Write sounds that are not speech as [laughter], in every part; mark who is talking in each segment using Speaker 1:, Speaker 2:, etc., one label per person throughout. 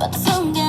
Speaker 1: but someday.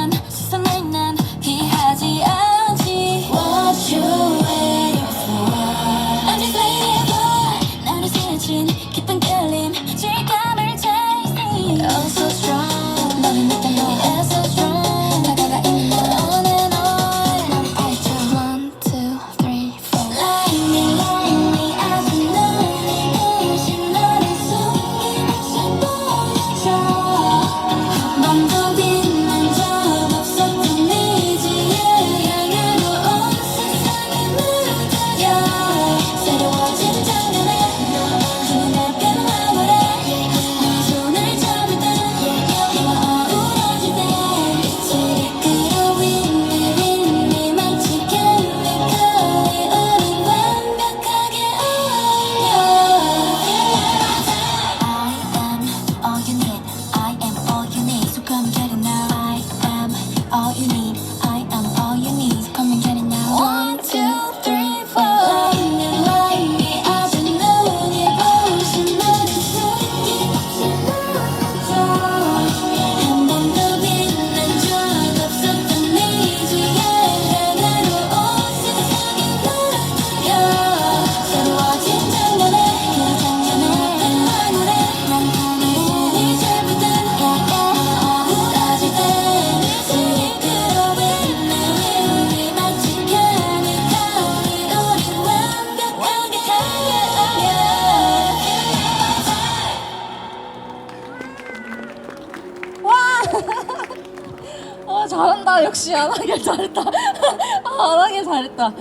Speaker 1: [laughs] 어
Speaker 2: 잘한다. 역시 안하길 잘했다. [laughs] 어, 안하길 잘했다.